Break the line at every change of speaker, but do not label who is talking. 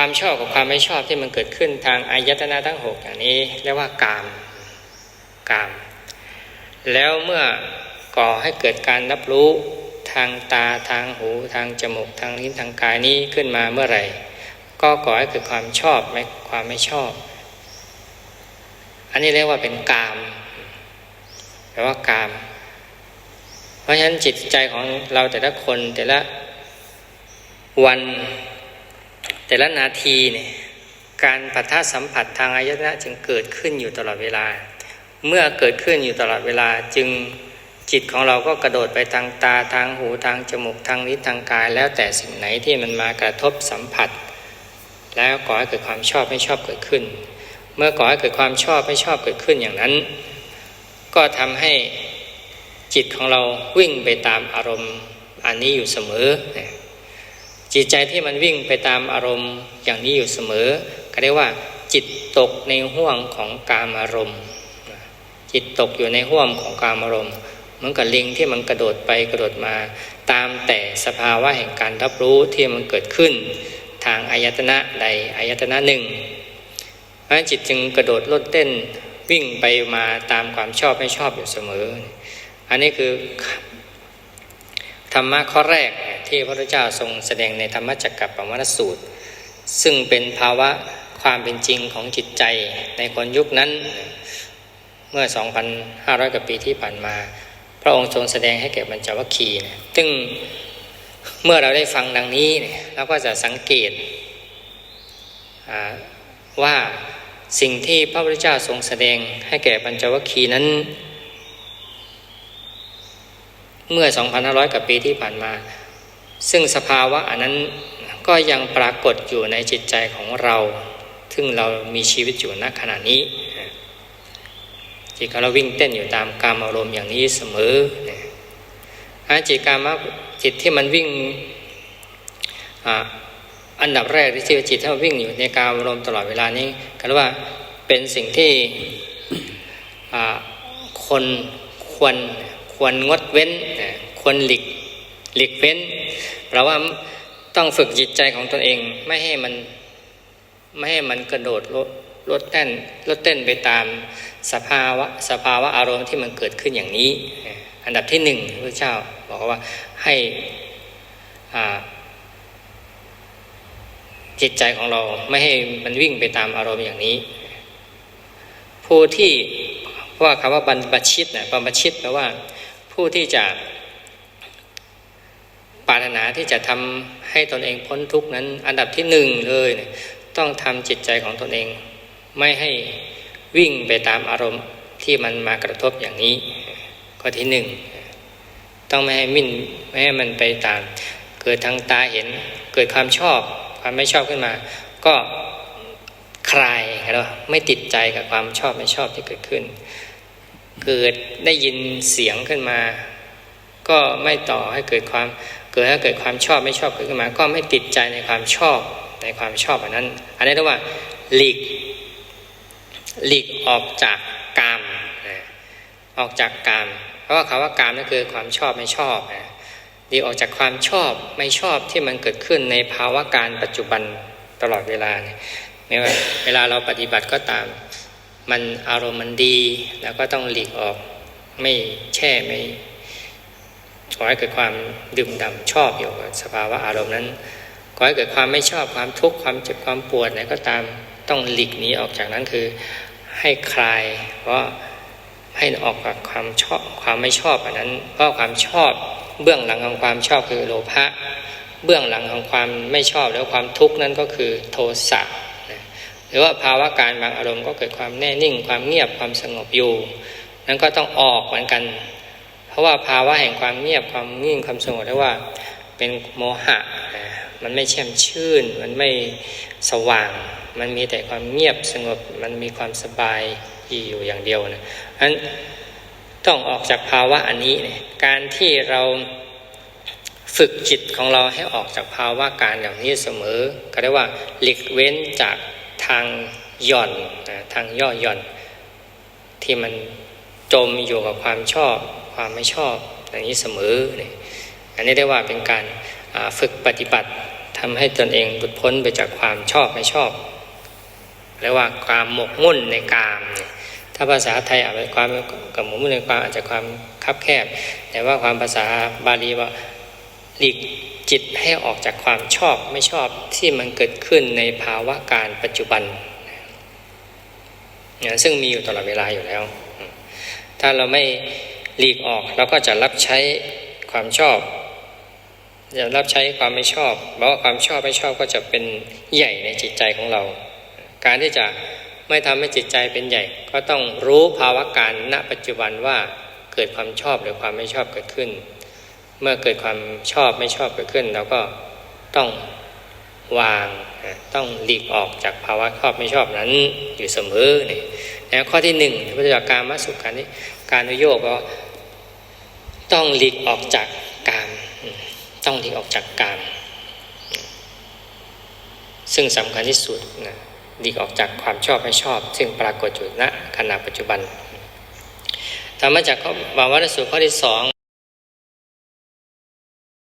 ความชอบกับความไม่ชอบที่มันเกิดขึ้นทางอายตนะทั้งหกอย่างนี้เรียกว่ากามกาม แล้วเมื่อก่อให้เกิดการรับรู้ทางตาทางหูทางจมูกทางลิ้นทางกายนี้ขึ้นมาเมื่อไหร่ ก็ก่อให้เกิดความชอบไม่ความไม่ชอบ อันนี้เรียกว่าเป็นกามแปลว่ากาม เพราะฉะนั้นจิตใจของเราแต่ละคนแต่ละวัน แต่ละนาทีเนี่ยการปะทะสัมผัสทางอายตนะจึงเกิดขึ้นอยู่ตลอดเวลา เมื่อเกิดขึ้นอยู่ตลอดเวลาจึงจิตของเราก็กระโดดไปทางตาทางหูทางจมูกทางลิ้นทางกาย แล้วแต่สิ่งไหนที่มันมากระทบสัมผัส แล้วก่อให้เกิดความชอบไม่ชอบเกิดขึ้น เมื่อก่อให้เกิดความชอบไม่ชอบเกิดขึ้นอย่างนั้น ก็ทำให้จิตของเราวิ่งไปตามอารมณ์อันนี้อยู่เสมอ จิตใจที่มันวิ่งไปตามอารมณ์อย่างนี้อยู่เสมอ ก็เรียกว่า จิตตกในห่วงของกามอารมณ์จิตตกอยู่ในห่วงของกามอารมณ์เหมือนกับลิงที่มันกระโดดไปกระโดดมา ตามแต่สภาวะแห่งการรับรู้ที่มันเกิดขึ้น ทางอายตนะใดอายตนะหนึ่งเพราะฉะนั้นจิตจึงกระโดดลดเต้นวิ่งไปมาตามความชอบไม่ชอบอยู่เสมอ อันนี้คือ รรมะข้อแรกที่พระพุทธเจ้าทรงแสดงในธรรมจักรปวัตสูตร ซึ่งเป็นภาวะความเป็นจริงของจิตใจในคนยุคนั้น เมื่อ 2,500 กว่าปีที่ผ่านมา พระองค์ทรงแสดงให้แก่บรรจวัคคีย์ซึ่งเมื่อเราได้ฟังดังนี้เนี่ยเราก็จะสังเกตว่าสิ่งที่พระพุทธเจ้าทรงแสดงให้แก่บรรจวัคคีนั้น เมื่อ 2,500 กว่าปีที่ผ่านมา ซึ่งสภาวะอันนั้นก็ยังปรากฏอยู่ในจิตใจของเรา ซึ่งเรามีชีวิตอยู่ณขณะนี้จิตของเราวิ่งเต้นอยู่ตามการอารมณ์อย่างนี้เสมอจิตการมจิตที่มันวิ่งอันดับแรกที่จิตที่มันวิ่งอยู่ในการอารมณ์ตลอดเวลานี้ก็เรียกว่าเป็นสิ่งที่คนควร ควรงดเว้นควรหลีกหลีกเว้นเราว่าต้องฝึกจิตใจของตนเองไม่ให้มันไม่ให้มันกระโดดลดลดเต้นลดเต้นไปตามสภาวะสภาวะอารมณ์ที่มันเกิดขึ้นอย่างนี้ อันดับที่หนึ่งพระเจ้าบอกว่าให้จิตใจของเราไม่ให้มันวิ่งไปตามอารมณ์อย่างนี้ ผู้ที่เพราะว่าคำว่าบรรพชิตนะบรรพชิตแปลว่า ผู้ที่จะปรารถนาที่จะทำให้ตนเองพ้นทุกข์นั้น อันดับที่หนึ่งเลยต้องทำจิตใจของตนเอง ไม่ให้วิ่งไปตามอารมณ์ที่มันมากระทบอย่างนี้ข้อที่หนึ่งต้องไม่ให้มิ่นไม่ให้มันไปตาม เกิดทางตาเห็น เกิดความชอบ ความไม่ชอบขึ้นมา ก็คลายแล้วไม่ติดใจกับความชอบไม่ชอบที่เกิดขึ้น เกิดได้ยินเสียงขึ้นมา ก็ไม่ต่อให้เกิดความเกิดให้เกิดความชอบไม่ชอบเกิดขึ้นมา ก็ไม่ติดใจในความชอบในความชอบอันนั้น อันนี้เรียกว่าหลีกหลีกออกจากกามออกจากกาม เพราะว่าคำว่ากามนั่นคือความชอบไม่ชอบหลีกออกจากความชอบไม่ชอบที่มันเกิดขึ้นในภาวะการปัจจุบันตลอดเวลาเนี่ยไม่ว่าเวลาเราปฏิบัติก็ตาม มันอารมณ์มันดีแล้วก็ต้องหลีกออกไม่แช่ไม่ขอให้เกิดความดื่มด่ำชอบอยู่กับสภาวะอารมณ์นั้นขอให้เกิดความไม่ชอบความทุกข์ความเจ็บความปวดอะไรก็ตามต้องหลีกหนีออกจากนั้นคือให้คลาย เพราะให้ออกจากความชอบความไม่ชอบอันนั้น เพราะความชอบเบื้องหลังของความชอบคือโลภะเบื้องหลังของความไม่ชอบแล้วความทุกข์นั้นก็คือโทสะ หรือว่าภาวะการบางอารมณ์ก็เกิดความแน่นิ่ง ความเงียบความสงบอยู่ นั้นก็ต้องออกเหมือนกัน เพราะว่าภาวะแห่งความเงียบความนิ่งความสงบเรียกว่าเป็นโมหะ มันไม่แช่มชื่น มันไม่สว่าง มันมีแต่ความเงียบสงบ มันมีความสบายอยู่อย่างเดียวนะนั้นต้องออกจากภาวะอันนี้เนี่ยการที่เราฝึกจิตของเราให้ออกจากภาวะการอย่างนี้เสมอ ก็เรียกว่าหลีกเว้นจาก ทางหย่อนนะทางย่อหย่อน ที่มันจมอยู่กับความชอบ ความไม่ชอบอย่างนี้เสมอเนี่ยอันนี้ได้ว่าเป็นการฝึกปฏิบัติทำให้ตนเองหลุดพ้นไปจากความชอบไม่ชอบเรียกว่าความหมกมุ่นในกามเนี่ยถ้าภาษาไทยอาจจะความกับหมกมุ่นในความอาจจะความคับแคบ แต่ว่าความภาษาบาลีว่าหลีก จิตให้ออกจากความชอบไม่ชอบที่มันเกิดขึ้นในภาวะการปัจจุบันนะซึ่งมีอยู่ตลอดเวลาอยู่แล้ว ถ้าเราไม่หลีกออกเราก็จะรับใช้ความชอบจะรับใช้ความไม่ชอบเพราะว่าความชอบไม่ชอบก็จะเป็นใหญ่ในจิตใจของเรา การที่จะไม่ทำให้จิตใจเป็นใหญ่ ก็ต้องรู้ภาวะการณปัจจุบันว่าเกิดความชอบหรือความไม่ชอบเกิดขึ้น เมื่อเกิดความชอบไม่ชอบเกิดขึ้นเราก็ต้องวางต้องหลีกออกจากภาวะชอบไม่ชอบนั้นอยู่เสมอเนี่ยนะข้อที่หนึ่งพุทธจาการมาสุขการนี้การนุโยกก็ต้องหลีกออกจากการต้องหลีกออกจากการซึ่งสำคัญที่สุดนะหลีกออกจากความชอบไม่ชอบ ซึ่งปรากฏอยู่ณขณะปัจจุบันธรรมจากข้อบาวัตสูตรข้อที่สอง